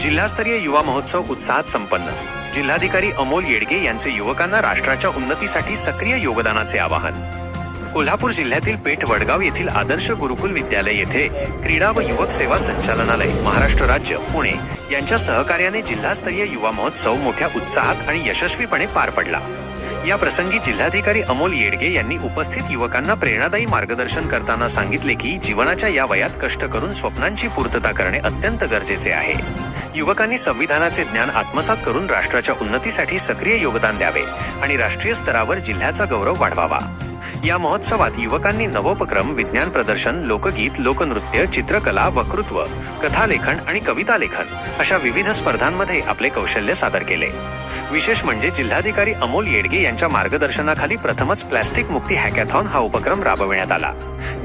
जिल्हास्तरीय युवा महोत्सव उत्साहात संपन्न. जिल्हाधिकारी अमोल येडगे यांचे युवकांना राष्ट्राच्या उन्नतीसाठी सक्रिय योगदानाचे आवाहन. कोल्हापूर जिल्ह्यातील पेठ वडगाव येथील आदर्श गुरुकुल विद्यालय येथे क्रीडा व युवक सेवा संचालनालय महाराष्ट्र राज्य पुणे यांच्या सहकार्याने जिल्हास्तरीय युवा महोत्सव मोठ्या उत्साहात आणि यशस्वीपणे पार पडला. या प्रसंगी जिल्हाधिकारी अमोल येडगे यांनी उपस्थित युवकांना प्रेरणादायी मार्गदर्शन करताना सांगितले की जीवनाच्या या वयात कष्ट करून स्वप्नांची पूर्तता करणे अत्यंत गरजेचे आहे. युवकांनी संविधानाचे ज्ञान आत्मसात करून राष्ट्राच्या उन्नतीसाठी सक्रिय योगदान द्यावे आणि राष्ट्रीय स्तरावर जिल्ह्याचा गौरव वाढवावा. या महोत्सवात युवकांनी नवोपक्रम विज्ञान प्रदर्शन लोकगीत लोकनृत्य चित्रकला वक्तृत्व कथालेखन आणि कविता लेखन अशा विविध स्पर्धांमध्ये आपले कौशल्य सादर केले. विशेष म्हणजे जिल्हाधिकारी अमोल येडगे यांच्या मार्गदर्शनाखाली प्रथमच प्लॅस्टिक मुक्ती हॅकॅथॉन हा उपक्रम राबविण्यात आला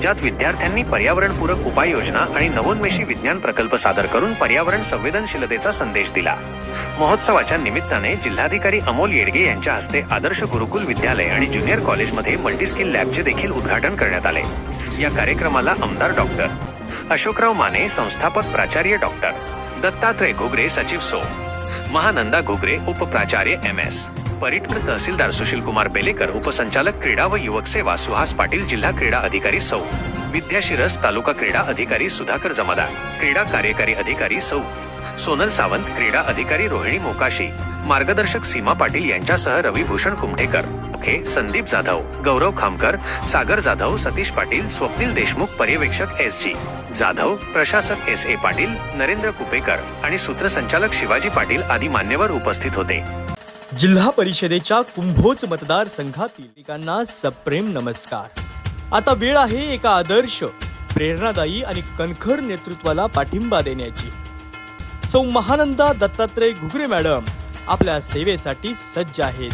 ज्यात विद्यार्थ्यांनी पर्यावरणपूरक उपाययोजना आणि नवोन्मेषी विज्ञान प्रकल्प सादर करून पर्यावरण संवेदनशीलतेचा संदेश दिला. महोत्सवाच्या निमित्ताने जिल्हाधिकारी अमोल येडगे यांच्या हस्ते आदर्श गुरुकुल विद्यालय आणि ज्युनियर कॉलेजमध्ये मल्टीस्किल लॅबचे देखील उद्घाटन करण्यात आले. या कार्यक्रमाला आमदार डॉक्टर अशोकराव माने संस्थापक प्राचार्य डॉक्टर दत्तात्रय घुगरे सचिव सो. महानंदा घुगरे उपप्राचार्य एम एस परीटकर तहसीलदार सुशील कुमार बेलेकर उपसंचालक क्रीडा व युवक सेवा सुहास पाटील जिल्हा क्रीडा अधिकारी सौ. विद्याशिरस तालुका क्रीडा अधिकारी सुधाकर जमादार क्रीडा कार्यकारी अधिकारी सौ. सोनल सावंत क्रीडा अधिकारी रोहिणी मोकाशी मार्गदर्शक सीमा पाटील यांच्यासह रविभूषण कुमठेकर. हे संदीप जाधव गौरव खामकर सागर जाधव सतीश पाटील स्वप्नील देशमुख पर्यवेक्षक एस जी. जाधव प्रशासक एस ए पाटील नरेंद्र कुपेकर आणि सूत्रसंचालक शिवाजी पाटील आदी मान्यवर उपस्थित होते. जिल्हा परिषदेच्या कुंभोज मतदारसंघातील नागरिकांना सप्रेम नमस्कार. आता वेळ आहे एका आदर्श प्रेरणादायी आणि कणखर नेतृत्वाला पाठिंबा देण्याची. सौ महानंदा दत्तात्रय घुगरे मॅडम आपल्या सेवेसाठी सज्ज आहेत.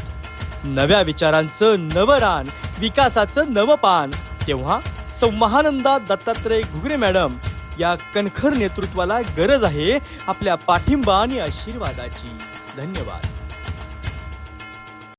नव्या विचारांचं नवं रान विकासाचं नवं पान तेव्हा संवाहानंदा दत्तात्रय घुगरे मॅडम या कणखर नेतृत्वाला गरज आहे आपल्या पाठिंबा आणि आशीर्वादाची. धन्यवाद.